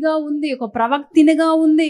వ్యక్తిగా ఉంది ఒక ప్రవక్తినిగా ఉంది.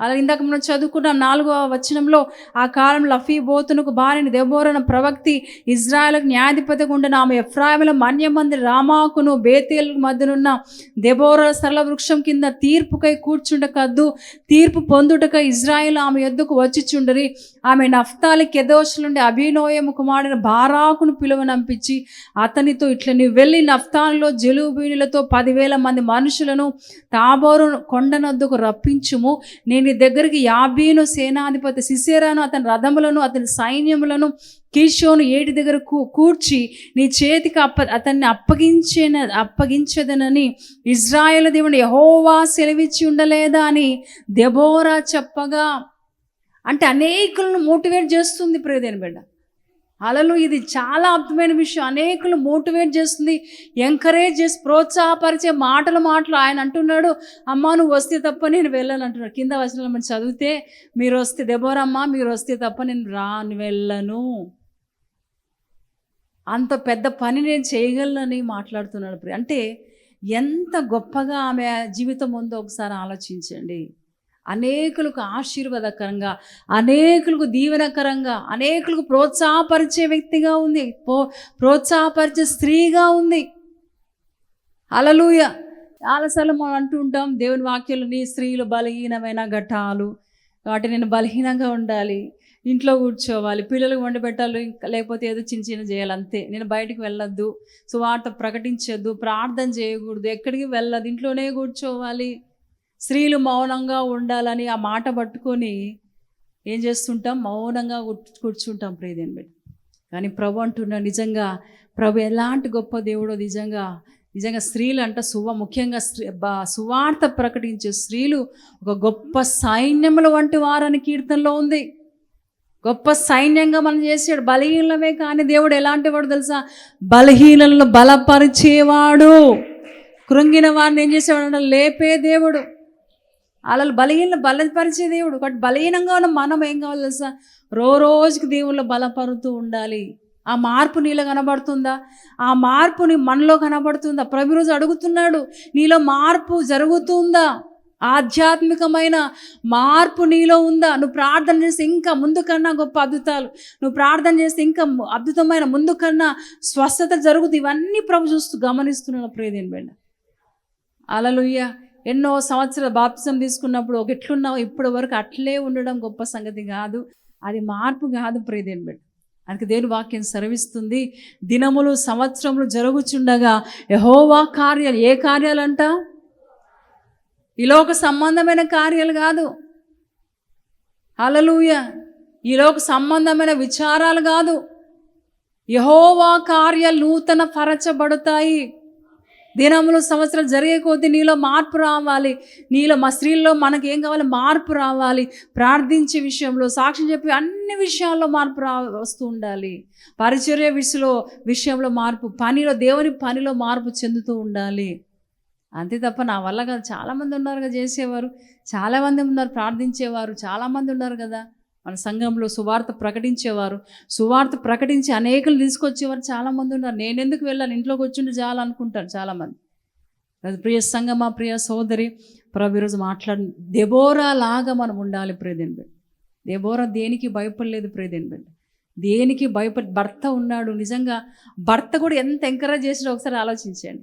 అలా ఇందాక మనం చదువుకున్న నాలుగో వచనంలో ఆ కాలంలో లఫీబోతునకు భార్యని దెబోరన ప్రవక్తి ఇజ్రాయెల్కు న్యాయాధిపతిగా ఉండిన ఆమె ఎఫ్రాయిముల మన్యమంది రామాకును బేతేల్ మధ్యనున్న దెబోర సరళ వృక్షం కింద తీర్పుకై కూర్చుండకద్దు. తీర్పు పొందుటక ఇజ్రాయెల్ ఆమె యొద్దకు వచ్చిచుండరి. ఆమె నఫ్తాలి కెదోష్ నుండి అభినోయము కుమారుడిన బారాకును పిలువనంపించి అతనితో ఇట్లా నీవు వెళ్ళి నఫ్తాలిలో జలుబీనులతో పదివేల మంది మనుషులను తాబోరు కొండనొద్దకు రప్పించుము. నేను నీ దగ్గరికి యాబీను సేనాధిపతి సిసేరాను అతని రథములను అతని సైన్యములను కీషోను ఏటి దగ్గర కూ కూర్చి నీ చేతికి అప్ప అతన్ని అప్పగించిన అప్పగించదనని ఇజ్రాయేల్ దేవుని యహోవా సెలవిచ్చి ఉండలేదా అని దెబోరా చెప్పగా. అంటే అనేకులను మోటివేట్ చేస్తుంది ప్రియదేని బిడ్డ. అలలు ఇది చాలా అద్భుతమైన విషయం. అనేకులు మోటివేట్ చేస్తుంది ఎంకరేజ్ చేసి ప్రోత్సాహపరిచే మాటలు మాటలు ఆయన అంటున్నాడు. అమ్మ నువ్వు వస్తే తప్ప నేను వెళ్ళను అంటున్నాడు. కింద వచ్చిన మనం చదివితే మీరు వస్తే దెబోరమ్మ మీరు వస్తే తప్ప నేను రాను వెళ్ళను. అంత పెద్ద పని నేను చేయగలనని మాట్లాడుతున్నాడు అంటే ఎంత గొప్పగా ఆమె జీవితం ఉందో ఒకసారి ఆలోచించండి. అనేకులకు ఆశీర్వాదకరంగా అనేకులకు దీవెనకరంగా అనేకులకు ప్రోత్సాహపరిచే వ్యక్తిగా ఉంది. పో ప్రోత్సాహపరిచే స్త్రీగా ఉంది. అలలుయ చాలాసార్లు మనం అంటూ ఉంటాం. దేవుని వాక్యాలని నీ స్త్రీలు బలహీనమైన ఘటాలు వాటి నేను బలహీనంగా ఉండాలి ఇంట్లో కూర్చోవాలి పిల్లలకు వండి పెట్టాలి ఇంకా లేకపోతే ఏదో చిన్న చిన్న చేయాలి అంతే. నేను బయటకు వెళ్ళొద్దు సువార్త ప్రకటించొద్దు ప్రార్థన చేయకూడదు ఎక్కడికి వెళ్ళదు ఇంట్లోనే కూర్చోవాలి. స్త్రీలు మౌనంగా ఉండాలని ఆ మాట పట్టుకొని ఏం చేస్తుంటాం? మౌనంగా కూర్చుంటాం ప్రేదేని బిడ్డ. కానీ ప్రభు అంటున్నా నిజంగా ప్రభు ఎలాంటి గొప్ప దేవుడో నిజంగా నిజంగా స్త్రీలు అంట సువ ముఖ్యంగా స్త్రీ సువార్త ప్రకటించే స్త్రీలు ఒక గొప్ప సైన్యముల వంటి వారని కీర్తనలో ఉంది. గొప్ప సైన్యంగా మనం చేసాడు బలహీనమే కానీ దేవుడు ఎలాంటి వాడు తెలుసా? బలహీనలను బలపరిచేవాడు. కృంగిన వారిని ఏం చేసేవాడు లేపే దేవుడు. అలా బలహీన బలపరిచే దేవుడు. కాబట్టి బలహీనంగా ఉన్న మనం ఏం కావాలి తెలుసా? రో రోజుకి దేవుళ్ళు బలపరుతూ ఉండాలి. ఆ మార్పు నీలో కనబడుతుందా? ఆ మార్పు నీ మనలో కనబడుతుందా? ప్రతిరోజు అడుగుతున్నాడు నీలో మార్పు జరుగుతుందా? ఆధ్యాత్మికమైన మార్పు నీలో ఉందా? నువ్వు ప్రార్థన చేస్తే ఇంకా ముందు కన్నా గొప్ప అద్భుతాలు. నువ్వు ప్రార్థన చేస్తే ఇంకా అద్భుతమైన ముందు కన్నా స్వస్థత జరుగుతుంది. ఇవన్నీ ప్రభు చూస్తూ గమనిస్తున్నాను ప్రియదేని బిడ్డ. అలలుయ్యా. ఎన్నో సంవత్సరాలు బాప్తిజం తీసుకున్నప్పుడు ఒక ఎట్లున్నావు ఇప్పటి వరకు అట్లే ఉండడం గొప్ప సంగతి కాదు. అది మార్పు కాదు ప్రియదేని బిడ్డ. అందుకే దేవుని వాక్యం సరవిస్తుంది దినములు సంవత్సరములు జరుగుచుండగా యహోవా కార్యాలు ఏ కార్యాలంట? ఈ లోక సంబంధమైన కార్యాలు కాదు. అలలుయ ఈ సంబంధమైన విచారాలు కాదు. యహోవా కార్యాలు నూతన పరచబడతాయి. దినములు సంవత్సరాలు జరిగే కొద్దీ నీలో మార్పు రావాలి. నీలో మా స్త్రీల్లో మనకి ఏం కావాలి? మార్పు రావాలి. ప్రార్థించే విషయంలో సాక్ష్యం చెప్పి అన్ని విషయాల్లో మార్పు రా వస్తూ ఉండాలి. పరిచర్య విషయంలో విషయంలో మార్పు పనిలో దేవుని పనిలో మార్పు చెందుతూ ఉండాలి. అంతే తప్ప నా వల్ల కాదు. చాలామంది ఉన్నారు కదా చేసేవారు. చాలామంది ఉన్నారు ప్రార్థించేవారు. చాలామంది ఉన్నారు కదా. మన సంఘంలో సువార్త ప్రకటించేవారు. సువార్త ప్రకటించి అనేకలు తీసుకొచ్చేవారు చాలామంది ఉన్నారు. నేను ఎందుకు వెళ్ళాను ఇంట్లోకి వచ్చింటే చాలా అనుకుంటారు చాలామంది. అది ప్రియ సంగమా ప్రియ సోదరి ప్రభు ఈరోజు మాట్లాడి. దెబోరా లాగా మనం ఉండాలి ప్రియదేని బిడ్డ దెబోరా దేనికి భయపడలేదు ప్రియదేని బిడ్డ దేనికి భయపడి భర్త ఉన్నాడు. నిజంగా భర్త కూడా ఎంత ఎంకరేజ్ చేసినా ఒకసారి ఆలోచించండి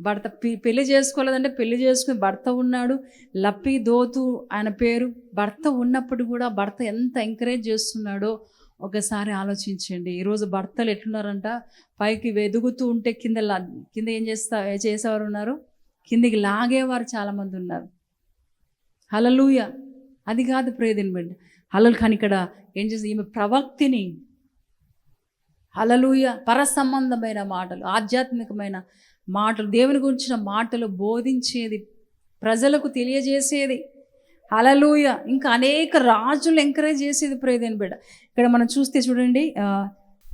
భర్త పెళ్ళి చేసుకోలేదంటే పెళ్ళి చేసుకుని భర్త ఉన్నాడు. లప్పి దోతు ఆయన పేరు. భర్త ఉన్నప్పుడు కూడా భర్త ఎంత ఎంకరేజ్ చేస్తున్నాడో ఒకసారి ఆలోచించండి. ఈరోజు భర్తలు ఎట్లున్నారంట? పైకి వెదుగుతూ ఉంటే కింద లా- కింద ఏం చేస్తా చేసేవారు ఉన్నారు? కిందికి లాగేవారు చాలామంది ఉన్నారు. హలలుయ అది కాదు ప్రేదిని బిడ్డ హలలు కానీ ఇక్కడ ఏం చేసి ఈమె ప్రవక్తిని. హలలుయ పరసంబంధమైన మాటలు ఆధ్యాత్మికమైన మాటలు దేవుని గురించిన మాటలు బోధించేది ప్రజలకు తెలియజేసేది. అలలుయ ఇంకా అనేక రాజులు ఎంకరేజ్ చేసేది ప్రేదేని బిడ్డ. ఇక్కడ మనం చూస్తే చూడండి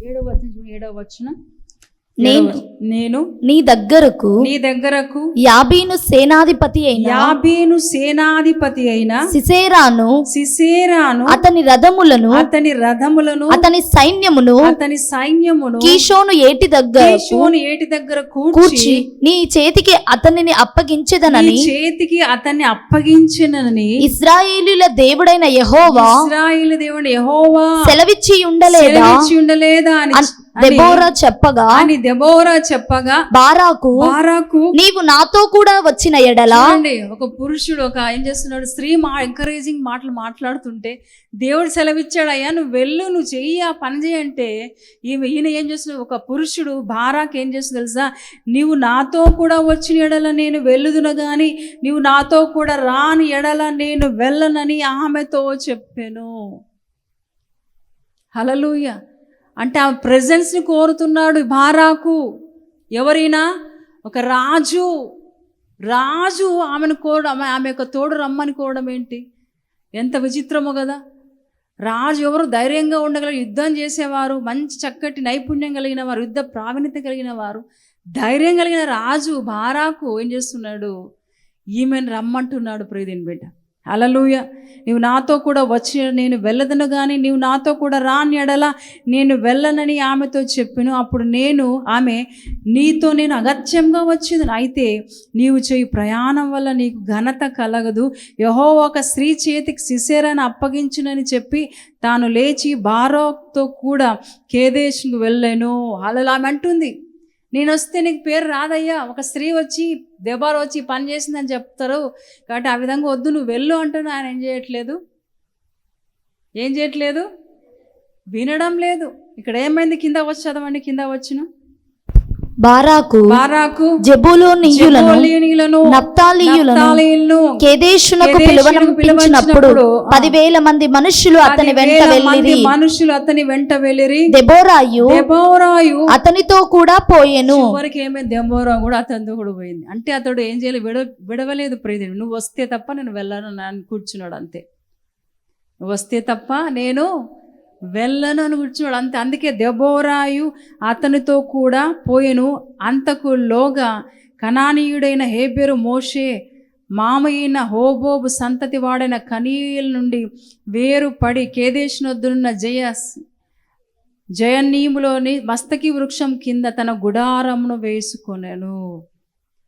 ఏడవ వచ్చిన చూడండి ఏడవ వచ్చిన నేను నేను నీ దగ్గరకు నీ దగ్గరకు యాబీను సేనాధిపతి అయిన యాబేను సేనాధిపతి అయిన సిసేరాను సిసేరాను అతని రథములను అతని రథములను అతని సైన్యమును అతని సైన్యమును కీషోను ఏటి దగ్గర కేశోను ఏటి దగ్గర కూర్చి నీ చేతికి అతనిని అప్పగించెదనని చేతికి అతన్ని అప్పగించినని ఇస్రాయేలీల దేవుడైన యెహోవా ఇస్రాయేలు దేవుడు యెహోవా సెలవిచ్చి ఉండలేదా సెలవిచ్చి ఉండలేదా అన్- దెబోరా చెప్పగా అని దెబోరా చెప్పగా బారాకు బారాకు నీవు నాతో కూడా వచ్చిన ఎడల ఒక పురుషుడు ఒక ఏం చేస్తున్నాడు స్త్రీ మా ఎంకరేజింగ్ మాటలు మాట్లాడుతుంటే దేవుడు సెలవిచ్చాడు అయ్యా నువ్వు వెళ్ళు నువ్వు చెయ్యి ఆ పని చేయంటే ఈమె ఈయన ఏం చేస్తున్నాడు ఒక పురుషుడు బారాకి ఏం చేస్తుంది తెలుసా? నీవు నాతో కూడా వచ్చిన ఎడల నేను వెళ్ళుదును గాని నీవు నాతో కూడా రాని ఎడల నేను వెళ్ళనని ఆమెతో చెప్పాను. హలలుయ అంటే ఆ ప్రెజెన్స్ని కోరుతున్నాడు బారాకు. ఎవరైనా ఒక రాజు రాజు ఆమెను కోరడం ఆమె ఆమె యొక్క తోడు రమ్మని కోరడం ఏంటి? ఎంత విచిత్రమో కదా. రాజు ఎవరు ధైర్యంగా ఉండగల యుద్ధం చేసేవారు మంచి చక్కటి నైపుణ్యం కలిగిన వారు యుద్ధ ప్రావీణ్యత కలిగిన వారు ధైర్యం కలిగిన రాజు బారాకు ఏం చేస్తున్నాడు? ఈమెను రమ్మంటున్నాడు ప్రియదిని బిడ్డ. అలలుయ. నీవు నాతో కూడా వచ్చి నేను వెళ్ళదను కానీ నీవు నాతో కూడా రాని ఎడల నేను వెళ్ళనని ఆమెతో చెప్పాను. అప్పుడు నేను ఆమె నీతో నేను అగత్యంగా వచ్చింది. అయితే నీవు చేయి ప్రయాణం వల్ల నీకు ఘనత కలగదు. యహో ఒక స్త్రీ చేతికి సిసేరాన్ని అప్పగించునని చెప్పి తాను లేచి బారోతో కూడా కేదేశ్కు వెళ్ళాను. అలా ఆమె అంటుంది. నేను వస్తే నీకు పేరు రాదయ్యా. ఒక స్త్రీ వచ్చి దెబార్ వచ్చి పని చేసిందని చెప్తారు. కాబట్టి ఆ విధంగా వద్దు నువ్వు వెళ్ళు అంటున్నా ఆయన ఏం చేయట్లేదు? ఏం చేయట్లేదు? వినడం లేదు. ఇక్కడ ఏమైంది? కింద వచ్చి చదవండి కింద వచ్చిన. బారాకు బారాకు జబులోనియులను నప్తాలీయులను కేదేశునకు పిలువనంపించినప్పుడు పదివేల మంది మనుష్యులు అతని వెంట వెళ్ళిరి. మనుషులు అతని వెంట వెళ్ళిరి. దెబోరాయు దెబోరాయు అతనితో కూడా పోయెను. చివరికి ఏమైంది? దెబోరా కూడా అతనితో కూడా పోయింది. అంటే అతడు ఏం చేయలేదు విడ విడవలేదు ప్రియదేవి నువ్వు వస్తే తప్ప నేను వెళ్ళను అని కూర్చున్నాడు అంతే. నువ్వు వస్తే తప్ప నేను వెళ్ళను అని కూర్చున్నాడు అంతే అందుకే దెబోరాయు అతనితో కూడా పోయెను. అంతకు లోగా కనానీయుడైన హేబెరు మోషే మామయ్యన హోబోబు సంతతి వాడైన కనీయుల నుండి వేరు పడి కేదేశనొద్దునున్న జయ జయనీములోని మస్తకి వృక్షం కింద తన గుడారమును వేసుకొనెను.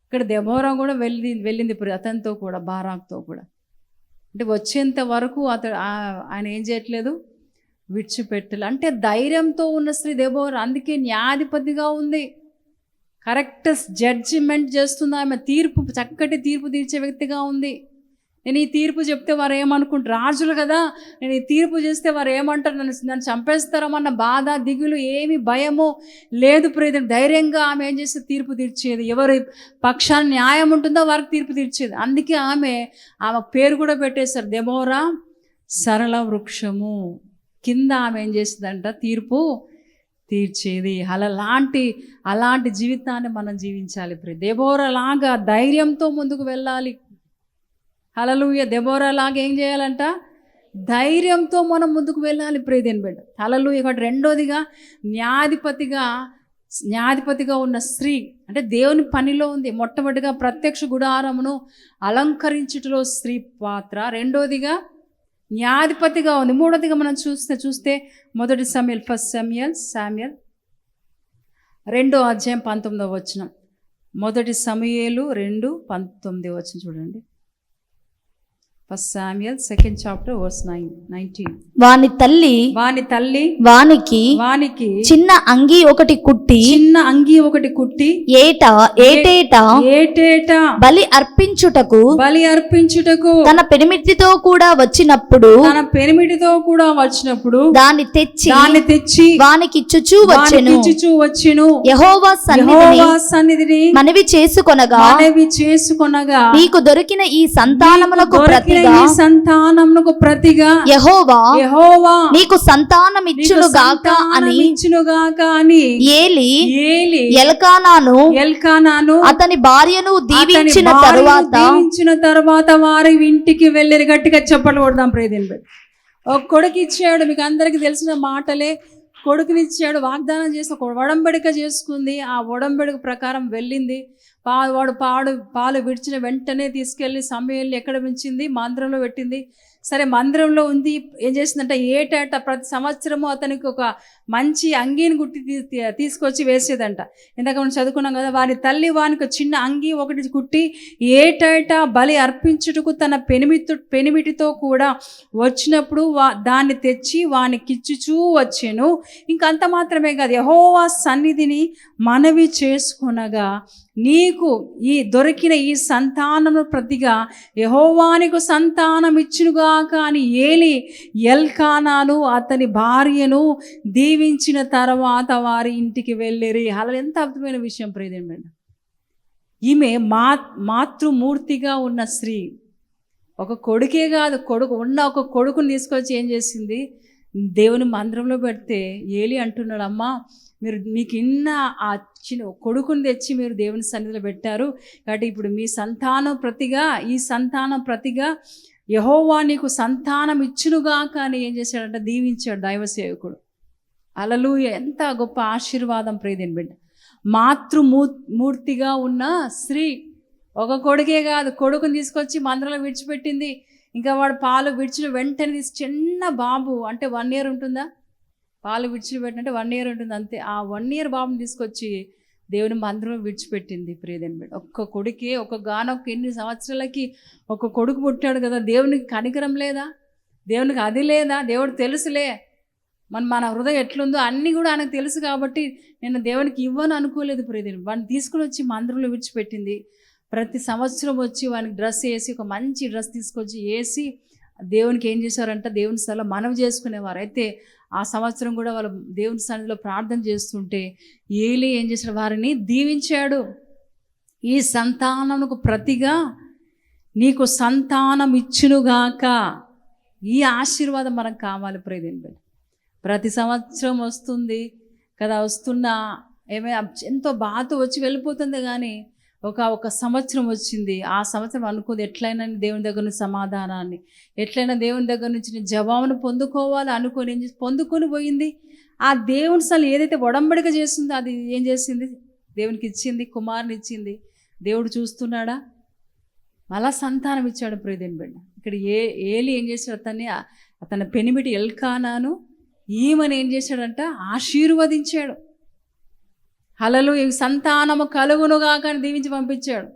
ఇక్కడ దెబోరా కూడా వెళ్ళి వెళ్ళింది ఇప్పుడు అతనితో కూడా బారాక్తో కూడా. అంటే వచ్చేంత వరకు అతడు ఆయన ఏం చేయట్లేదు? విడిచిపెట్టలు. అంటే ధైర్యంతో ఉన్న స్త్రీ దెబోరా అందుకే న్యాయాధిపతిగా ఉంది. కరెక్ట్ జడ్జిమెంట్ చేస్తుంది ఆమె తీర్పు చక్కటి తీర్పు తీర్చే వ్యక్తిగా ఉంది. నేను ఈ తీర్పు చెప్తే వారు ఏమనుకుంటారు రాజులు కదా నేను ఈ తీర్పు చేస్తే వారు ఏమంటారు? నన్ను నన్ను చంపేస్తారమన్న బాధ దిగులు ఏమి భయమో లేదు ప్రేద ధైర్యంగా ఆమె ఏం చేస్తే తీర్పు తీర్చేది? ఎవరి పక్షాన్ని న్యాయం ఉంటుందో వారికి తీర్పు తీర్చేది. అందుకే ఆమె ఆమె పేరు కూడా పెట్టేశారు. దెమోరా సరళ వృక్షము. కింద ఆమె ఏం చేసిందంట? తీర్పు తీర్చేది. అలా లాంటి అలాంటి జీవితాన్ని మనం జీవించాలి ప్రి దెబోరలాగా ధైర్యంతో ముందుకు వెళ్ళాలి. హలలుయ దెబోరలాగా ఏం చేయాలంట? ధైర్యంతో మనం ముందుకు వెళ్ళాలి ప్రియదేని బిడ్డ. తలలు ఒకటి రెండోదిగా న్యాధిపతిగా న్యాధిపతిగా ఉన్న స్త్రీ అంటే దేవుని పనిలో ఉంది. మొట్టమొదటిగా ప్రత్యక్ష గుడారమును అలంకరించుటలో స్త్రీ పాత్ర. రెండోదిగా న్యాధిపతిగా ఉంది. మూడోదిగా మనం చూస్తే చూస్తే మొదటి సమయల్ ఫస్ట్ సమయల్ సామ్యల్ రెండో అధ్యాయం పంతొమ్మిదో వచనం. మొదటి సమయలు రెండు పంతొమ్మిది వచ్చిన చూడండి. First second chapter verse nine nineteen వాని తల్లి వాని తల్లి వానికి వానికి చిన్న అంగి ఒకటి కుట్టి చిన్న అంగి ఒకటి కుట్టి ఏట ఏటేటా ఏటేటా బలి అర్పించుటకు బలి అర్పించుటకు తన పెనిమిటితో కూడా వచ్చినప్పుడు తన పెనిమిటితో కూడా వచ్చినప్పుడు దాన్ని తెచ్చి దాన్ని తెచ్చి వానికి చుచూ వచ్చెను. వానికిచ్చుచు వచ్చెను. యహోవా సన్నిధిని సన్నిధిని మనవి చేసుకొనగా మనవి చేసుకొనగా నీకు దొరికిన ఈ సంతానమునకు దొరికిన ఈ సంతానమునకు ప్రతిగా యహోవా యెహోవా నీకు సంతానమిచ్చును గాక అని ఇచ్చునుగాక అని ఏలి ఏలి ఎల్కానాను ఎల్కానాను అతని భార్యను దీవించిన తరువాత దీవించిన తర్వాత వారి ఇంటికి వెళ్ళి గట్టిగా చెప్పలు కొడదాం ప్రేదిన్ ఒక కొడుకు ఇచ్చాడు మీకు అందరికి తెలిసిన మాటలే. కొడుకునిచ్చాడు వాగ్దానం చేసి ఒక ఒడంబడిక చేసుకుంది. ఆ ఒడంబడిక ప్రకారం వెళ్ళింది. పా వాడు పాడు పాలు విడిచిన వెంటనే తీసుకెళ్ళి సమయంలో ఎక్కడ ఉంచింది మందిరంలో పెట్టింది. సరే మందిరంలో ఉంది. ఏం చేసిందంటే ఏటేట ప్రతి సంవత్సరము అతనికి ఒక మంచి అంగీని గుట్టి తీ- తీసుకొచ్చి వేసేదంట. ఇందాక మనం చదువుకున్నాం కదా వారి తల్లి వానికి చిన్న అంగీ ఒకటి కుట్టి ఏటేటా బలి అర్పించుటకు తన పెనిమితు పెనిమిటితో కూడా వచ్చినప్పుడు వా దాన్ని తెచ్చి వానికిచ్చుచూ వచ్చాను. ఇంకంత మాత్రమే కాదు యహోవా సన్నిధిని మనవి చేసుకునగా నీకు ఈ దొరికిన ఈ సంతానము ప్రతిగా యహోవానికి సంతానం ఇచ్చునుగాక కానీ ఏలి ఎల్కానాను అతని భార్యను దీవించిన తర్వాత వారి ఇంటికి వెళ్ళిరి. అలా ఎంత అద్భుతమైన విషయం ప్రియదేమండి ఈమె మా మాతృమూర్తిగా ఉన్న స్త్రీ. ఒక కొడుకే కాదు కొడుకు ఉన్న ఒక కొడుకుని తీసుకొచ్చి ఏం చేసింది? దేవుని మందిరంలో పెడితే ఏలి అంటున్నాడు అమ్మా మీరు మీకు ఇన్న ఆ చిన్న కొడుకుని తెచ్చి మీరు దేవుని సన్నిధిలో పెట్టారు. కాబట్టి ఇప్పుడు మీ సంతానం ప్రతిగా ఈ సంతానం ప్రతిగా యహోవా నీకు సంతానం ఇచ్చునుగాక అని ఏం చేశాడంటే దీవించాడు దైవ సేవకుడు. అలలు ఎంత గొప్ప ఆశీర్వాదం ప్రియదేని బిడ్డ. మాతృమూ మూర్తిగా ఉన్న స్త్రీ ఒక కొడుకే కాదు కొడుకుని తీసుకొచ్చి మందిరంలో విడిచిపెట్టింది. ఇంకా వాడు పాలు విడిచిన వెంటనే తీసి చిన్న బాబు అంటే వన్ ఇయర్ ఉంటుందా? పాలు విడిచిపెట్టినట్టే వన్ ఇయర్ ఉంటుంది అంతే. ఆ వన్ ఇయర్ బాబుని తీసుకొచ్చి దేవుని మందిరం విడిచిపెట్టింది ప్రియదేని బిడ్డ. ఒక్క కొడుకే ఒక గానొక్క ఎన్ని సంవత్సరాలకి ఒక కొడుకు పుట్టాడు కదా దేవునికి కనికరం లేదా? దేవునికి అది లేదా? దేవుడు తెలుసులే. మన మన హృదయం ఎట్లుందో అన్నీ కూడా ఆయనకు తెలుసు కాబట్టి నేను దేవునికి ఇవ్వను అనుకోలేదు ప్రియదేని వాడిని తీసుకుని వచ్చి మందిరంలో విడిచిపెట్టింది. ప్రతి సంవత్సరం వచ్చి వానికి డ్రెస్ వేసి ఒక మంచి డ్రెస్ తీసుకొచ్చి వేసి దేవునికి ఏం చేశారంట దేవుని స్థలంలో మనవి చేసుకునేవారు. అయితే ఆ సంవత్సరం కూడా వాళ్ళు దేవుని స్థానంలో ప్రార్థన చేస్తుంటే ఏలి ఏం చేశాడు? వారిని దీవించాడు. ఈ సంతానముకు ప్రతిగా నీకు సంతానం ఇచ్చునుగాక ఈ ఆశీర్వాదం మనకు కావాలి ప్రేదేని ప్రతి సంవత్సరం వస్తుంది కదా వస్తున్న ఏమైనా ఎంతో బాధ వచ్చి వెళ్ళిపోతుంది కానీ ఒక ఒక సంవత్సరం వచ్చింది. ఆ సంవత్సరం అనుకుంది ఎట్లయినా దేవుని దగ్గర నుంచి సమాధానాన్ని ఎట్లయినా దేవుని దగ్గర నుంచి నేను జవాబును పొందుకోవాలి అనుకొని ఏం చేసి పొందుకొని పోయింది. ఆ దేవుని సలు ఏదైతే ఒడంబడిక చేసిందో అది ఏం చేసింది? దేవునికి ఇచ్చింది కుమారుని ఇచ్చింది. దేవుడు చూస్తున్నాడా? మళ్ళా సంతానం ఇచ్చాడు ప్రియదేని బిడ్డ. ఇక్కడ ఏ ఏలి ఏం చేశాడు? అతన్ని అతని పెనిమిటి ఎల్కానాను ఈమెను ఏం చేశాడంట? ఆశీర్వదించాడు. హలలు సంతానము కలుగునుగాక కానీ దీవించి పంపించాడు.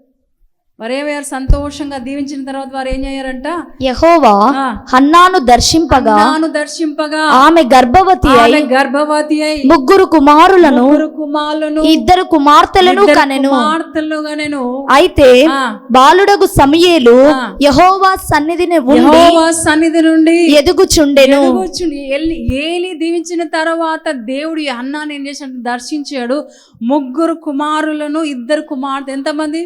మరేమయ్యారు సంతోషంగా దీవించిన తర్వాత వారు ఏం చేయారంట? యహోవా హన్నాను దర్శింపగా నాను దర్శింపగా ఆమె గర్భవతి ఆమె అయి గర్భవతి అయి ముగ్గురు కుమారులను కుమారులను ఇద్దరు కుమార్తెలను కనెను. కుమార్తెలుగా నేను అయితే బాలుడగు సమయేలు. యహోవా సన్నిధిని ఉండి యెహోవా సన్నిధి నుండి ఎదుగుచుండెను. ఏలి దీవించిన తర్వాత దేవుడు ఈ అన్నాన్ని ఏం చేశాడు దర్శించాడు. ముగ్గురు కుమారులను ఇద్దరు కుమార్తె ఎంతమంది?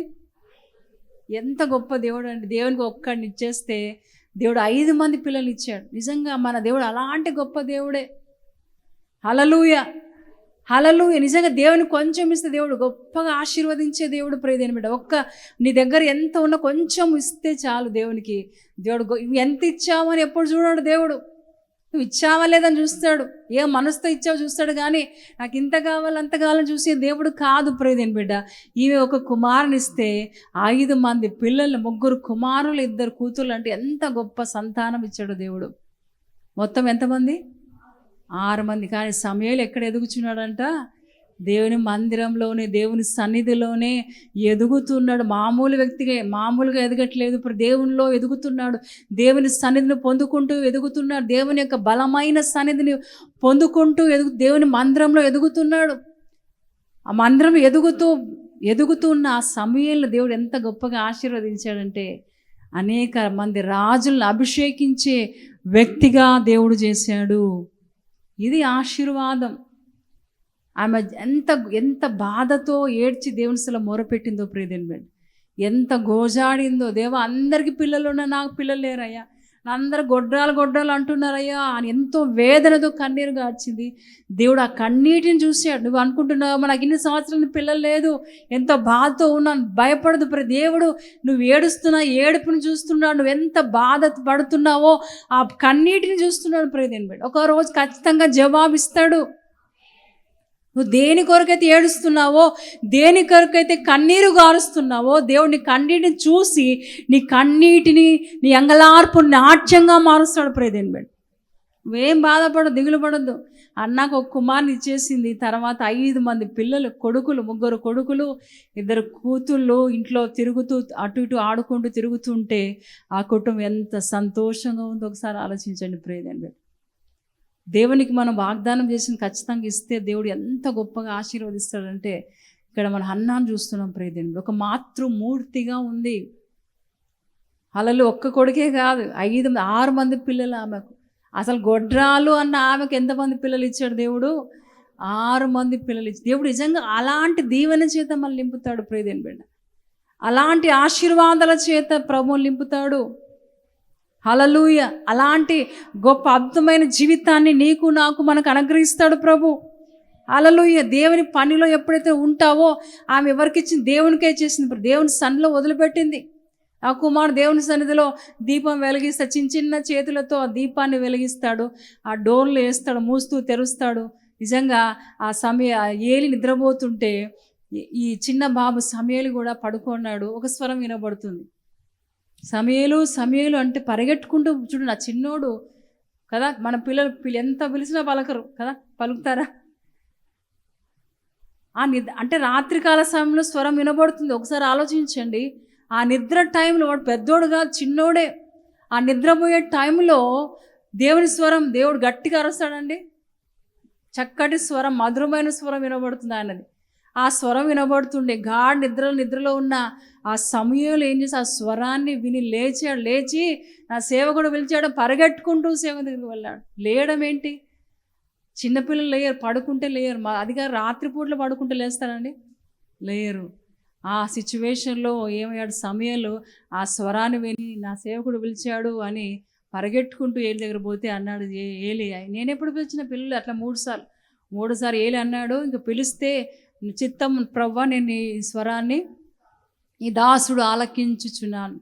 ఎంత గొప్ప దేవుడు అండి దేవునికి ఒక్కడిని ఇచ్చేస్తే దేవుడు ఐదు మంది పిల్లలు ఇచ్చాడు. నిజంగా మన దేవుడు అలాంటి గొప్ప దేవుడే. హలలుయ హలలుయ నిజంగా దేవుని కొంచెం ఇస్తే దేవుడు గొప్పగా ఆశీర్వదించే దేవుడు ప్రేదేని బిడ్డ. ఒక్క నీ దగ్గర ఎంత ఉన్నా కొంచెం ఇస్తే చాలు దేవునికి. దేవుడు గొ- ఎంత ఇచ్చామని ఎప్పుడు చూడడు దేవుడు. నువ్వు ఇచ్చావా లేదని చూస్తాడు. ఏ మనసుతో ఇచ్చావో చూస్తాడు కానీ నాకు ఇంత కావాలి అంత కావాలని చూసే దేవుడు కాదు ప్రేదేని బిడ్డ. ఈమె ఒక కుమారునిస్తే ఐదు మంది పిల్లలు ముగ్గురు కుమారులు ఇద్దరు కూతుర్లు అంటే ఎంత గొప్ప సంతానం ఇచ్చాడు దేవుడు. మొత్తం ఎంతమంది? ఆరు మంది. కానీ సమయాలు ఎక్కడ ఎదుగుచున్నాడంట? దేవుని మందిరంలోనే దేవుని సన్నిధిలోనే ఎదుగుతున్నాడు. మామూలు వ్యక్తిగా మామూలుగా ఎదగట్లేదు ఇప్పుడు దేవునిలో ఎదుగుతున్నాడు. దేవుని సన్నిధిని పొందుకుంటూ ఎదుగుతున్నాడు. దేవుని యొక్క బలమైన సన్నిధిని పొందుకుంటూ ఎదుగు దేవుని మందిరంలో ఎదుగుతున్నాడు. ఆ మందిరం ఎదుగుతూ ఎదుగుతున్న ఆ సమయంలో దేవుడు ఎంత గొప్పగా ఆశీర్వదించాడంటే అనేక మంది రాజులను అభిషేకించే వ్యక్తిగా దేవుడు చేశాడు. ఇది ఆశీర్వాదం. ఆమె ఎంత ఎంత బాధతో ఏడ్చి దేవుని స్థలం మొరపెట్టిందో ప్రియదేని ఎంత గోజాడిందో. దేవా అందరికీ పిల్లలు ఉన్నా నాకు పిల్లలు లేరయ్యా. నా అందరు గొడ్రాలు గొడ్రాలు అంటున్నారయ్యా. అని ఎంతో వేదనతో కన్నీరు గార్చింది. దేవుడు ఆ కన్నీటిని చూశాడు. నువ్వు అనుకుంటున్నావు? నాకు ఇన్ని సంవత్సరాలు పిల్లలు లేదు. ఎంతో బాధతో ఉన్నాను. భయపడదు ప్ర దేవుడు. నువ్వు ఏడుస్తున్నా ఏడుపుని చూస్తున్నావు నువ్వు ఎంత బాధ పడుతున్నావో ఆ కన్నీటిని చూస్తున్నాడు ప్రతి ఒక రోజు ఖచ్చితంగా జవాబిస్తాడు. నువ్వు దేని కొరకైతే ఏడుస్తున్నావో దేని కొరకైతే కన్నీరు గారుస్తున్నావో దేవుడు నీ కన్నీటిని చూసి నీ కన్నీటిని నీ అంగలార్పు నాట్యంగా మారుస్తాడు ప్రేదేని బిడ్డ. నువ్వేం బాధపడదు దిగులు పడద్దు. అన్నాకు ఒక కుమార్ని ఇచ్చేసింది. తర్వాత ఐదు మంది పిల్లలు కొడుకులు ముగ్గురు కొడుకులు ఇద్దరు కూతుళ్ళు ఇంట్లో తిరుగుతూ అటు ఇటు ఆడుకుంటూ తిరుగుతుంటే ఆ కుటుంబం ఎంత సంతోషంగా ఉందో ఒకసారి ఆలోచించండి ప్రేదండి దేవునికి మనం వాగ్దానం చేసిన ఖచ్చితంగా ఇస్తే దేవుడు ఎంత గొప్పగా ఆశీర్వదిస్తాడంటే ఇక్కడ మన అన్నాన్ని చూస్తున్నాం ప్రేదండి ఒక మాతృమూర్తిగా ఉంది. అలలు ఒక్క కొడుకే కాదు ఐదు ఆరు మంది పిల్లలు ఆమెకు. అసలు గొడ్రాలు అన్న ఆమెకు ఎంతమంది పిల్లలు ఇచ్చాడు దేవుడు? ఆరు మంది పిల్లలు ఇచ్చి దేవుడు నిజంగా అలాంటి దీవెన చేత మళ్ళీ నింపుతాడు ప్రేదేని బిడ్డ అలాంటి ఆశీర్వాదాల చేత ప్రభు నింపుతాడు. హలలుయ అలాంటి గొప్ప అద్భుతమైన జీవితాన్ని నీకు నాకు మనకు అనుగ్రహిస్తాడు ప్రభు. అలలుయ దేవుని పనిలో ఎప్పుడైతే ఉంటావో ఆమె ఎవరికి ఇచ్చింది? దేవునికే చేసింది. దేవుని సన్నిలో వదిలిపెట్టింది. ఆ కుమారుడు దేవుని సన్నిధిలో దీపం వెలిగిస్తాడు చిన్న చిన్న చేతులతో ఆ దీపాన్ని వెలిగిస్తాడు. ఆ డోర్లు వేస్తాడు మూస్తూ తెరుస్తాడు. నిజంగా ఆ సమయ ఏలి నిద్రపోతుంటే ఈ- ఈ చిన్న బాబు సమయలు కూడా పడుకున్నాడు. ఒక స్వరం వినబడుతుంది. సమయలు సమయలు అంటే పరిగెట్టుకుంటూ చూడు నా చిన్నోడు కదా మన పిల్లలు ఎంత పిలిచినా పలకరు కదా పలుకుతారా? ఆ నిద్ర అంటే రాత్రికాల సమయంలో స్వరం వినబడుతుంది. ఒకసారి ఆలోచించండి. ఆ నిద్ర టైంలో వాడు పెద్దోడుగా చిన్నోడే. ఆ నిద్రపోయే టైంలో దేవుని స్వరం దేవుడు గట్టిగా అరుస్తాడండి. చక్కటి స్వరం మధురమైన స్వరం వినబడుతుంది ఆయనది. ఆ స్వరం వినబడుతుండే. గాఢ నిద్ర నిద్రలో ఉన్న ఆ సమయంలో ఏం చేసి ఆ స్వరాన్ని విని లేచాడు లేచి నా సేవకుడు పిలిచాడు పరిగెట్టుకుంటూ సేవ దగ్గరికి వెళ్ళాడు. లేయడం ఏంటి? చిన్నపిల్లలు లేయరు పడుకుంటే లేయరు. మా అదిగా రాత్రిపూట్లు పడుకుంటే లేస్తారండి? లేయరు ఆ సిచ్యువేషన్లో ఏమయ్యాడు? సమయంలో ఆ స్వరాన్ని విని నా సేవకుడు పిలిచాడు అని పరిగెట్టుకుంటూ ఏలి దగ్గర పోతే అన్నాడు ఏ ఏలి నేను ఎప్పుడు పిలిచిన పిల్లలు? అట్లా మూడు సార్లు ఏలి అన్నాడు ఇంకా పిలిస్తే చిత్తం ప్రవ్వ నేను ఈ స్వరాన్ని ఈ దాసుడు ఆలకించుచున్నాను.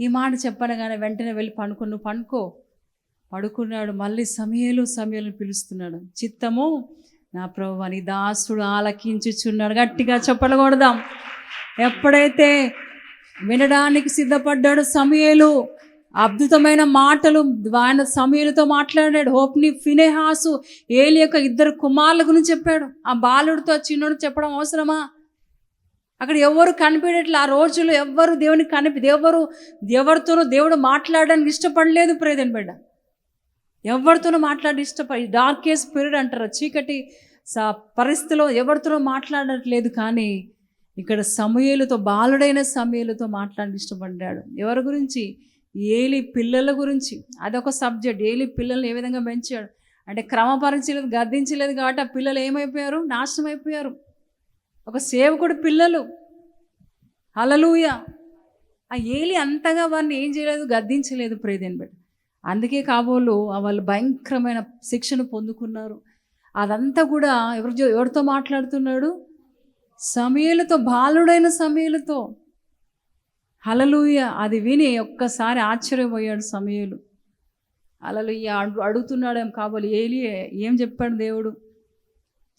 ఈ మాట చెప్పనగానే వెంటనే వెళ్ళి పడుకో నువ్వు పడుకో. పడుకున్నాడు మళ్ళీ సమయలు సమయలు పిలుస్తున్నాడు. చిత్తము నా ప్రభు అని దాసుడు ఆలకించుచున్నాడు. గట్టిగా చెప్పలకూడదాం ఎప్పుడైతే వినడానికి సిద్ధపడ్డాడు సమయలు అద్భుతమైన మాటలు ఆయన సమయలతో మాట్లాడాడు. హోప్ని ఫినేహాసు ఏలి యొక్క ఇద్దరు కుమారుల గురించి చెప్పాడు. ఆ బాలుడితో చిన్నోడు చెప్పడం అవసరమా? అక్కడ ఎవరు కనిపించట్లే ఆ రోజుల్లో ఎవ్వరు దేవుని కనిపి ఎవరు ఎవరితోనూ దేవుడు మాట్లాడడానికి ఇష్టపడలేదు ప్రేదని బిడ్డ. ఎవరితోనూ మాట్లాడి ఇష్టపడి డార్కెస్ట్ పీరియడ్ అంటారు. చీకటి పరిస్థితిలో ఎవరితోనూ మాట్లాడట్లేదు కానీ ఇక్కడ సమయలతో బాలుడైన సమయలతో మాట్లాడి ఇష్టపడ్డాడు. ఎవరి గురించి? ఏలి పిల్లల గురించి అదొక సబ్జెక్ట్ ఏలి పిల్లల్ని ఏ విధంగా పెంచాడు? అంటే క్రమపరచలేదు గర్దించలేదు కాబట్టి ఆ పిల్లలు ఏమైపోయారు? నాశనం అయిపోయారు ఒక సేవకుడు పిల్లలు. అలలూయ ఆ ఏలి అంతగా వారిని ఏం చేయలేదు? గద్దించలేదు ప్రేదేని బట్టి అందుకే కాబోలు వాళ్ళు భయంకరమైన శిక్షను పొందుకున్నారు. అదంతా కూడా ఎవరితో ఎవరితో మాట్లాడుతున్నాడు? సమయలతో బాలుడైన సమయలతో. హలలుయ అది విని ఒక్కసారి ఆశ్చర్యపోయాడు సమయలు. అలలుయ్య అడు అడుగుతున్నాడేం కాబోలు? ఏలి ఏం చెప్పాడు దేవుడు?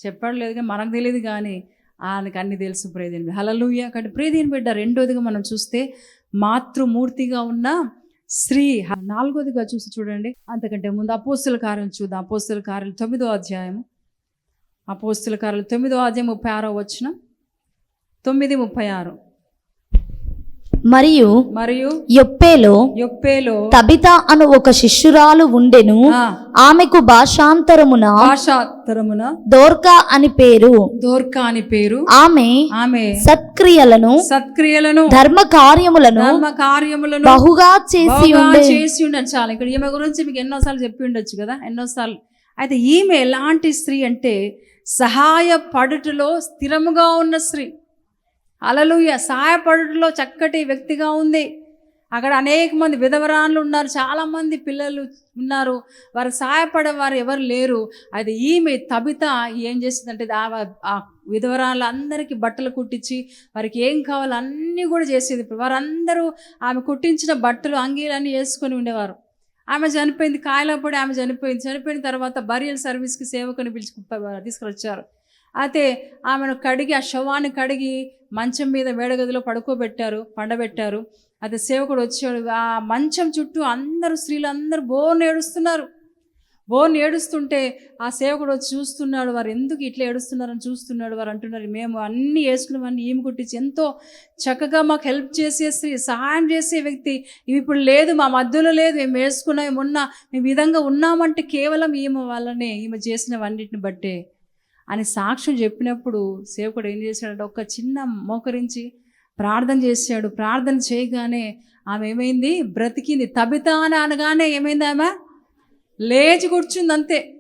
చెప్పాడు లేదు కానీ మనకు తెలియదు కానీ ఆయనకు అన్ని తెలుసు ప్రేదేని హలలుయ్య అక్కడ ప్రేదేని బిడ్డ రెండోదిగా మనం చూస్తే మాతృమూర్తిగా ఉన్న స్త్రీ నాలుగోదిగా చూసి చూడండి. అంతకంటే ముందు అపోస్తుల కార్యం చూద్దాం. అపోస్తుల కార్యం తొమ్మిదో అధ్యాయం అపోస్తుల కార్యం తొమ్మిదో అధ్యాయం ముప్పై ఆరో వచ్చిన తొమ్మిది ముప్పై ఆరు. మరియు మరియు యొప్పేలో యొప్పేలో తబిత అను ఒక శిష్యురాలు ఉండెను. ఆమెకు భాషాంతరమున భాషాతరమున దోర్కా అని పేరు. దోర్కా అని పేరు. ఆమె ఆమె సత్క్రియలను సత్క్రియలను ధర్మ కార్యములను ధర్మ కార్యములను బహుగా చేసి చేసి ఉండదు చాలా ఇక్కడ ఈమె గురించి మీకు ఎన్నోసార్లు చెప్పి ఉండొచ్చు కదా ఎన్నోసార్లు. అయితే ఈమె ఎలాంటి స్త్రీ అంటే సహాయపడుటలో స్థిరముగా ఉన్న స్త్రీ. అలలుయ సాయపడటంలో చక్కటి వ్యక్తిగా ఉంది. అక్కడ అనేక మంది విధవరాన్లు ఉన్నారు. చాలామంది పిల్లలు ఉన్నారు. వారు సహాయపడే వారు ఎవరు లేరు. అది ఈమె తబిత ఏం చేసిందంటే ఆ- ఆ విధవరాళ్ళందరికీ బట్టలు కుట్టించి వారికి ఏం కావాలో అన్నీ కూడా చేసేది. వారందరూ ఆమె కుట్టించిన బట్టలు అంగీలన్నీ వేసుకొని ఉండేవారు. ఆమె చనిపోయింది కాయలపడి ఆమె చనిపోయింది. చనిపోయిన తర్వాత బరియల్ సర్వీస్కి సేవకుని పిలిచి తీసుకురొచ్చారు. అయితే ఆమెను కడిగి ఆ శవాన్ని కడిగి మంచం మీద వేడగదిలో పడుకోబెట్టారు పండబెట్టారు. అయితే సేవకుడు వచ్చాడు ఆ మంచం చుట్టూ అందరూ స్త్రీలు అందరూ బోర్ని ఏడుస్తున్నారు. బోర్ని ఏడుస్తుంటే ఆ సేవకుడు వచ్చి చూస్తున్నాడు వారు ఎందుకు ఇట్లా ఏడుస్తున్నారని చూస్తున్నాడు వారు అంటున్నారు మేము అన్నీ వేసుకున్నామని ఈమె కుట్టించి ఎంతో చక్కగా మాకు హెల్ప్ చేసే స్త్రీ సహాయం చేసే వ్యక్తి. ఇవి ఇప్పుడు లేదు మా మధ్యలో లేదు మేము వేసుకున్నాం మేము ఉన్నా మేము విధంగా ఉన్నామంటే కేవలం ఈమె వల్లనే ఈమె చేసినవన్నిటిని బట్టే అని సాక్ష్యం చెప్పినప్పుడు సేవకుడు ఏం చేశాడంటే ఒక చిన్న మోకరించి ప్రార్థన చేశాడు. ప్రార్థన చేయగానే ఆమె ఏమైంది? బ్రతికింది. తబిత అని అనగానే ఏమైంది ఆమె? లేచి కూర్చుంది అంతే.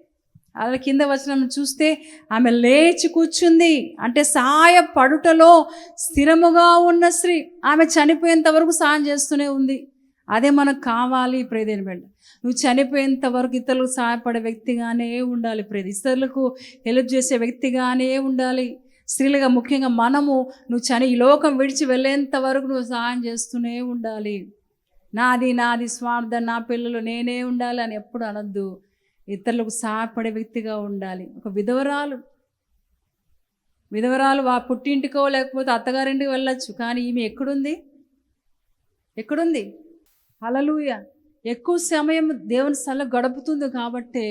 అలా కింద వచ్చిన చూస్తే ఆమె లేచి కూర్చుంది. అంటే సాయపడుటలో స్థిరముగా ఉన్న స్త్రీ. ఆమె చనిపోయేంత వరకు సాయం చేస్తూనే ఉంది. అదే మనకు కావాలి ప్రేదేని బిడ్డ. నువ్వు చనిపోయేంత వరకు ఇతరులకు సహాయపడే వ్యక్తిగానే ఉండాలి ప్రేది. ఇతరులకు హెల్ప్ చేసే వ్యక్తిగానే ఉండాలి. స్త్రీలుగా ముఖ్యంగా మనము నువ్వు చని ఈ లోకం విడిచి వెళ్ళేంత వరకు నువ్వు సహాయం చేస్తూనే ఉండాలి. నాది నాది స్వార్థం నా పిల్లలు నేనే ఉండాలి అని ఎప్పుడు అనొద్దు. ఇతరులకు సహాయపడే వ్యక్తిగా ఉండాలి. ఒక విధవరాలు. విధవరాలు వా పుట్టింటికో లేకపోతే అత్తగారింటికి వెళ్ళొచ్చు. కానీ ఈమె ఎక్కడుంది? ఎక్కడుంది? హలలుయ ఎక్కువ సమయం దేవుని స్థలం గడుపుతుంది కాబట్టి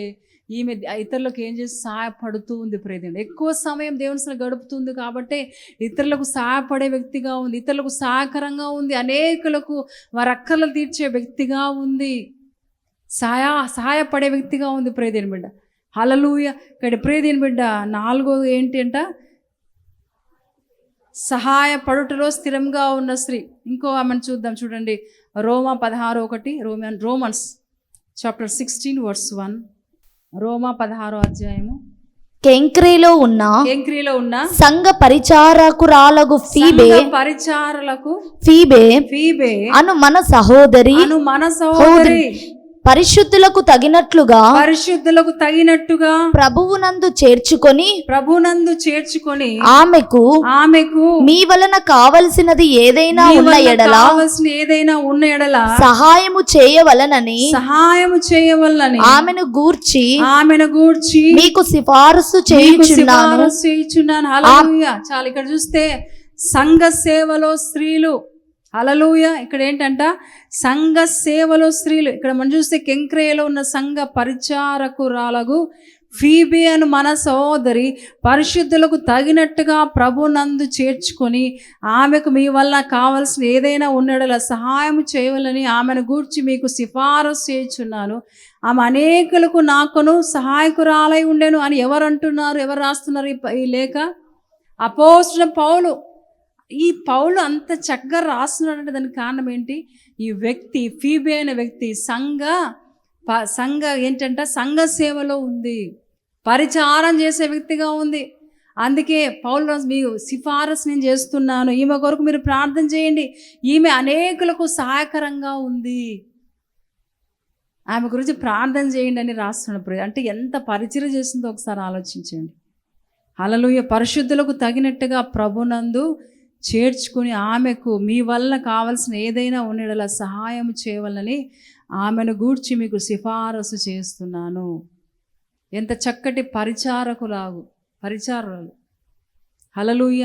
ఈమె ఇతరులకు ఏం చేసి సహాయపడుతూ ఉంది ప్రేదేవుడు ఎక్కువ సమయం దేవుని స్థలం గడుపుతుంది కాబట్టి ఇతరులకు సహాయపడే వ్యక్తిగా ఉంది ఇతరులకు సహాయకరంగా ఉంది అనేకులకు వారి అక్కర్లు తీర్చే వ్యక్తిగా ఉంది సహాయ సహాయపడే వ్యక్తిగా ఉంది ప్రేదేని బిడ్డ. హలలుయ ఇక్కడ ప్రేదేని బిడ్డ నాలుగో ఏంటి అంట? సహాయపడుటలో స్థిరంగా ఉన్న స్త్రీ. ఇంకో ఆమెను చూద్దాం చూడండి. రోమా పదహారు ఒకటి Roman Romans chapter sixteen verse one రోమా పదహారో అధ్యాయము. కెంక్రేలో ఉన్న ఏంక్రియలో ఉన్న సంఘ పరిచారకురాలగు ఫీబే పరిచారులకు ఫీబే ఫీబే అను మన సహోదరి అను మన సహోదరి పరిశుద్ధులకు తగినట్లుగా పరిశుద్ధులకు తగినట్టుగా ప్రభువునందు చేర్చుకొని ప్రభునందు చేర్చుకొని ఆమెకు ఆమెకు మీ వలన కావలసినది ఏదైనా ఉన్న ఎడల కావలసిన ఏదైనా ఉన్న ఎడల సహాయము చేయవలనని సహాయము చేయవల్లని ఆమెను గూర్చి ఆమెను గూర్చి మీకు సిఫారసు చేయుచున్నాను. సిఫారసు చేయుచున్నాను. హల్లెలూయా చాలా ఇక్కడ చూస్తే సంఘ సేవలో స్త్రీలు హలలుయ ఇక్కడ ఏంటంట సంఘ సేవలో స్త్రీలు. ఇక్కడ మనం చూస్తే కెంక్రేయలో ఉన్న సంఘ పరిచారకురాలకు ఫీబి అను మన సహోదరి పరిశుద్ధులకు తగినట్టుగా ప్రభునందు చేర్చుకొని ఆమెకు మీ వల్ల కావలసిన ఏదైనా ఉన్నడల సహాయం చేయవలని ఆమెను గూర్చి మీకు సిఫారసు చేయుచున్నాను. ఆమె అనేకులకు నాకును సహాయకురాలై ఉండేను అని ఎవరు అంటున్నారు ఎవరు రాస్తున్నారు ఈ లేఖ? అపోసిన పౌలు ఈ పౌలు అంత చక్కగా రాస్తున్నాడంటే దానికి కారణం ఏంటి? ఈ వ్యక్తి ఫీబే అయిన వ్యక్తి సంఘ ప సంఘ ఏంటంటే సంఘ సేవలో ఉంది. పరిచారం చేసే వ్యక్తిగా ఉంది. అందుకే పౌలు రాజు మీ సిఫారసు నేను చేస్తున్నాను. ఈమె కొరకు మీరు ప్రార్థన చేయండి. ఈమె అనేకులకు సహాయకరంగా ఉంది. ఆమె గురించి ప్రార్థన చేయండి అని రాస్తున్నప్పుడు అంటే ఎంత పరిచయం చేస్తుందో ఒకసారి ఆలోచించండి. అలలోయ పరిశుద్ధులకు తగినట్టుగా ప్రభునందు చేర్చుకుని ఆమెకు మీ వల్ల కావలసిన ఏదైనా ఉండేలా సహాయం చేయవలని ఆమెను గూర్చి మీకు సిఫారసు చేస్తున్నాను. ఎంత చక్కటి పరిచారకులాగు పరిచారులు హలలుయ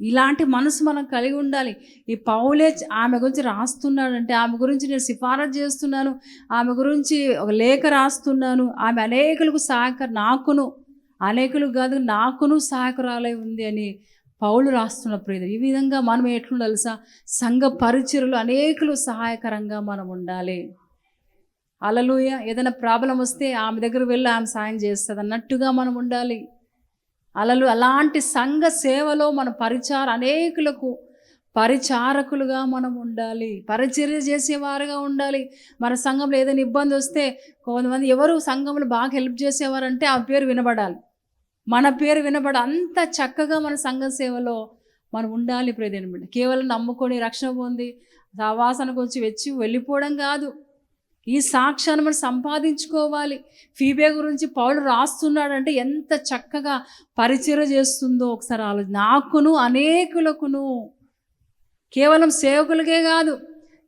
ఇలాంటి మనసు మనం కలిగి ఉండాలి. ఈ పౌలే ఆమె గురించి రాస్తున్నాడంటే ఆమె గురించి నేను సిఫారసు చేస్తున్నాను ఆమె గురించి ఒక లేఖ రాస్తున్నాను ఆమె అనేకులకు సహాయక నాకును అనేకులు కాదు నాకును సహాయకురాలై ఉంది అని పౌలు రాస్తున్న ఇది ఈ విధంగా మనం ఎట్లు తెలుసా? సంఘ పరిచరులు అనేకులు సహాయకరంగా మనం ఉండాలి. అలలుయ ఏదైనా ప్రాబ్లం వస్తే ఆమె దగ్గర వెళ్ళి ఆమె సాయం చేస్తుంది అన్నట్టుగా మనం ఉండాలి. అలలు అలాంటి సంఘ సేవలో మన పరిచార అనేకులకు పరిచారకులుగా మనం ఉండాలి. పరిచర్య చేసేవారుగా ఉండాలి. మన సంఘంలో ఏదైనా ఇబ్బంది వస్తే కొంతమంది ఎవరు సంఘంలో బాగా హెల్ప్ చేసేవారంటే ఆ పేరు వినబడాలి. మన పేరు వినబడ అంత చక్కగా మన సంఘ సేవలో మనం ఉండాలి ప్రదేని బిడ్డ. కేవలం నమ్ముకొని రక్షణ పొంది సవాసనకు వచ్చి వచ్చి వెళ్ళిపోవడం కాదు. ఈ సాక్ష్యాన్ని మనం సంపాదించుకోవాలి. ఫీబే గురించి పౌలు రాస్తున్నాడంటే ఎంత చక్కగా పరిచయం చేస్తుందో ఒకసారి ఆలోచన. నాకును అనేకులకును కేవలం సేవకులకే కాదు.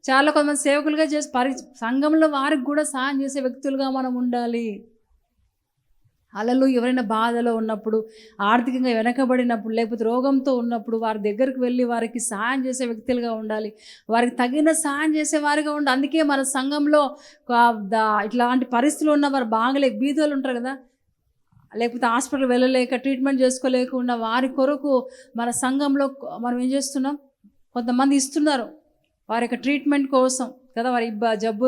చాలా కొంతమంది సేవకులుగా చేసి పరి సంఘంలో వారికి కూడా సహాయం చేసే వ్యక్తులుగా మనం ఉండాలి. అలలు ఎవరైనా బాధలో ఉన్నప్పుడు ఆర్థికంగా వెనకబడినప్పుడు లేకపోతే రోగంతో ఉన్నప్పుడు వారి దగ్గరికి వెళ్ళి వారికి సహాయం చేసే వ్యక్తులుగా ఉండాలి. వారికి తగిన సహాయం చేసే వారిగా ఉండాలి. అందుకే మన సంఘంలో దా- ఇట్లాంటి పరిస్థితులు ఉన్న వారు బాగలే బీదోళ్ళు ఉంటారు కదా లేకపోతే హాస్పిటల్ వెళ్ళలేక ట్రీట్మెంట్ చేసుకోలేకుండా వారి కొరకు మన సంఘంలో మనం ఏం చేస్తున్నాం? కొంతమంది ఇస్తున్నారు. వారి యొక్క ట్రీట్మెంట్ కోసం కదా వారి జబ్బు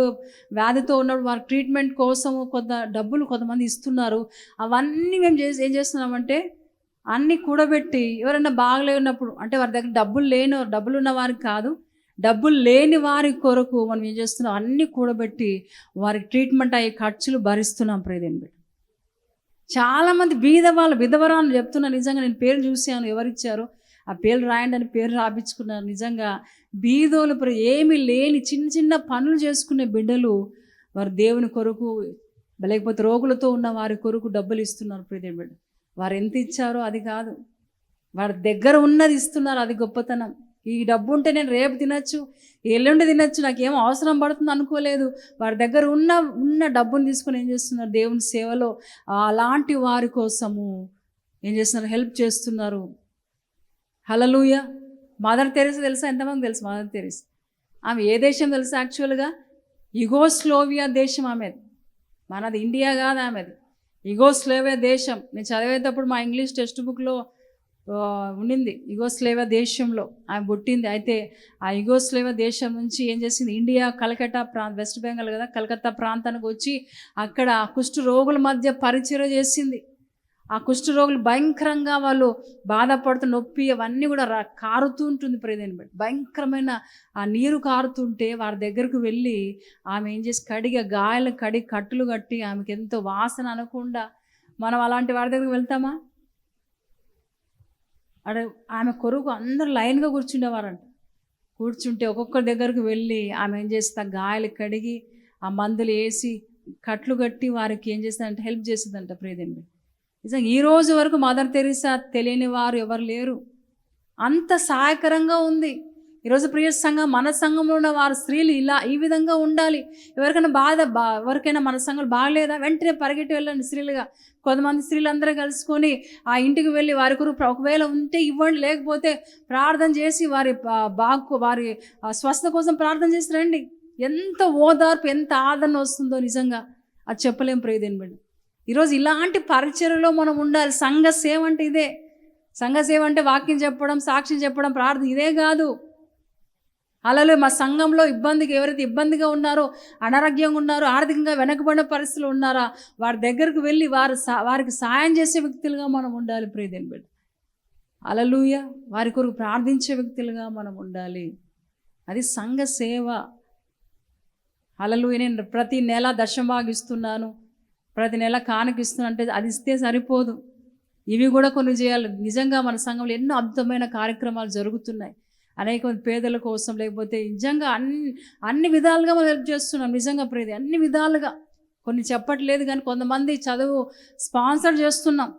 వ్యాధితో ఉన్నప్పుడు వారి ట్రీట్మెంట్ కోసం కొంత డబ్బులు కొంతమంది ఇస్తున్నారు. అవన్నీ మేము చేసి ఏం చేస్తున్నామంటే అన్నీ కూడబెట్టి ఎవరైనా బాగలేనప్పుడు అంటే వారి దగ్గర డబ్బులు లేని డబ్బులు ఉన్న వారికి కాదు డబ్బులు లేని వారి కొరకు మనం ఏం చేస్తున్నాం? అన్నీ కూడబెట్టి వారికి ట్రీట్మెంట్ అయ్యే ఖర్చులు భరిస్తున్నాం ప్రేదేం చాలామంది బీద వాళ్ళు విధవరాలు చెప్తున్నా నిజంగా నేను పేరు చూశాను ఎవరిచ్చారు. ఆ పేరు రాయండి అని పేరు రాపించుకున్నారు. నిజంగా బీదోలు ప్ర ఏమీ లేని చిన్న చిన్న పనులు చేసుకునే బిడ్డలు వారు దేవుని కొరకు లేకపోతే రోగులతో ఉన్న వారి కొరకు డబ్బులు ఇస్తున్నారు ప్రియదే బిడ్డ. వారు ఎంత ఇచ్చారో అది కాదు. వారి దగ్గర ఉన్నది ఇస్తున్నారు అది గొప్పతనం. ఈ డబ్బు ఉంటే నేను రేపు తినచ్చు ఎల్లుండి తినచ్చు నాకేం అవసరం పడుతుంది అనుకోలేదు. వారి దగ్గర ఉన్న ఉన్న డబ్బును తీసుకొని ఏం చేస్తున్నారు? దేవుని సేవలో అలాంటి వారి కోసము ఏం చేస్తున్నారు? హెల్ప్ చేస్తున్నారు. హలలుయ మదర్ తెరిసా తెలుసా? ఎంతమంది తెలుసు? మదర్ తెరస్ ఆమె ఏ దేశం తెలుసా యాక్చువల్గా యుగోస్లోవియా దేశం ఆమెది. మనది ఇండియా కాదు ఆమెది. యుగోస్లోవియా దేశం. నేను చదివేటప్పుడు మా ఇంగ్లీష్ టెక్స్ట్ బుక్లో ఉండింది. యుగోస్లేవియా దేశంలో ఆమె పుట్టింది. అయితే ఆ యుగోస్లేవియా దేశం నుంచి ఏం చేసింది? ఇండియా కలకత్తా ప్రాంత వెస్ట్ బెంగాల్ కదా? కలకత్తా ప్రాంతానికి వచ్చి అక్కడ కుష్టు రోగుల మధ్య పరిచయం చేసింది. ఆ కుష్ఠ రోగులు భయంకరంగా వాళ్ళు బాధపడుతూ నొప్పి అవన్నీ కూడా రా కారుతూ ఉంటుంది ప్రదేని బట్టి. భయంకరమైన ఆ నీరు కారుతుంటే వారి దగ్గరకు వెళ్ళి ఆమె ఏం చేసి కడిగి ఆ గాయాలు కడిగి కట్టులు కట్టి ఆమెకి ఎంతో వాసన అనకుండా మనం అలాంటి వారి దగ్గరికి వెళ్తామా? అడ ఆమె కొరకు అందరు లైన్గా కూర్చుండేవారంట. కూర్చుంటే ఒక్కొక్కరి దగ్గరకు వెళ్ళి ఆమె ఏం చేస్తా గాయాలు కడిగి ఆ మందులు వేసి కట్లు కట్టి వారికి ఏం చేస్తుందంటే హెల్ప్ చేస్తుందంట ప్రియదండి నిజంగా ఈ రోజు వరకు మదర్ తెరీసా తెలియని వారు ఎవరు లేరు. అంత సహాయకరంగా ఉంది. ఈరోజు ప్రియ సంఘం మన సంఘంలో ఉన్న వారు స్త్రీలు ఇలా ఈ విధంగా ఉండాలి. ఎవరికైనా బాధ బా ఎవరికైనా మన సంఘం బాగలేదా? వెంటనే పరిగెట్టి వెళ్ళండి స్త్రీలుగా. కొంతమంది స్త్రీలందరూ కలుసుకొని ఆ ఇంటికి వెళ్ళి వారి కొరకు ఒకవేళ ఉంటే ఇవ్వండి లేకపోతే ప్రార్థన చేసి వారి బాగు వారి స్వస్థ స్వస్థత కోసం ప్రార్థన చేసి రండి. ఎంత ఓదార్పు ఎంత ఆదరణ వస్తుందో నిజంగా. అది చెప్పలేం ప్రియదేని ఈరోజు ఇలాంటి పరిచయలో మనం ఉండాలి. సంఘ సేవ అంటే ఇదే. సంఘ సేవ అంటే వాక్యం చెప్పడం సాక్ష్యం చెప్పడం ప్రార్థన ఇదే కాదు. అలాగే మా సంఘంలో ఇబ్బందికి ఎవరైతే ఇబ్బందిగా ఉన్నారో అనారోగ్యంగా ఉన్నారో ఆర్థికంగా వెనకబడిన పరిస్థితులు ఉన్నారా వారి దగ్గరకు వెళ్ళి వారు వారికి సాయం చేసే వ్యక్తులుగా మనం ఉండాలి. ప్రియదేని బిడ్డ అలలుయ వారి కొరకు ప్రార్థించే వ్యక్తులుగా మనం ఉండాలి. అది సంఘ సేవ. అలలుయ నేను ప్రతి నెల దశమాగిస్తున్నాను ప్రతి నెల కానుకిస్తున్నాను అంటే అది ఇస్తే సరిపోదు. ఇవి కూడా కొన్ని చేయాలి. నిజంగా మన సంఘంలో ఎన్నో అద్భుతమైన కార్యక్రమాలు జరుగుతున్నాయి. అనేక మంది పేదల కోసం లేకపోతే నిజంగా అన్ని అన్ని విధాలుగా మనం హెల్ప్ చేస్తున్నాం. నిజంగా ప్రేది అన్ని విధాలుగా. కొన్ని చెప్పట్లేదు కానీ కొంతమంది చదువు స్పాన్సర్ చేస్తున్నాం.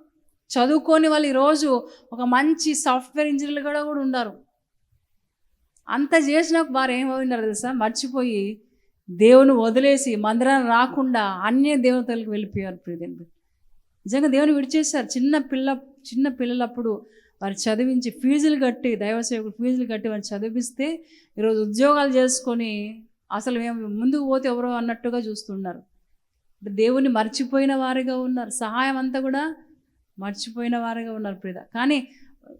చదువుకొని వాళ్ళు ఈరోజు ఒక మంచి సాఫ్ట్వేర్ ఇంజనీర్లు కూడా కూడా ఉన్నారు అంత చేసినా వారు ఏమైనారు తెలుసా? మర్చిపోయి దేవుని వదిలేసి మందిరాన్ని రాకుండా అన్య దేవతలకు వెళ్ళిపోయారు ప్రియదేవుడు నిజంగా దేవుని విడిచేశారు. చిన్న పిల్ల చిన్న పిల్లలప్పుడు వారు చదివించి ఫీజులు కట్టి దైవ సేవకులు ఫీజులు కట్టి వారిని చదివిస్తే ఈరోజు ఉద్యోగాలు చేసుకొని అసలు మేము ముందుకు పోతే ఎవరో అన్నట్టుగా చూస్తున్నారు. దేవుని మర్చిపోయిన వారిగా ఉన్నారు. సహాయం అంతా కూడా మర్చిపోయిన వారిగా ఉన్నారు ప్రిద కానీ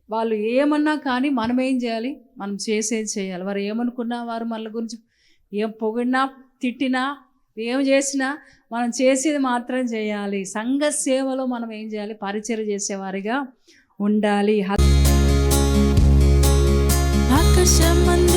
వాళ్ళు ఏమన్నా కానీ మనం ఏం చేయాలి? మనం చేసేది చేయాలి. వారు ఏమనుకున్నా వారు మన గురించి ఏం పొగిడినా తిట్టినా ఏం చేసినా మనం చేసేది మాత్రం చేయాలి. సంఘ సేవలో మనం ఏం చేయాలి? పరిచయం చేసేవారిగా ఉండాలి. ఆకాశమందు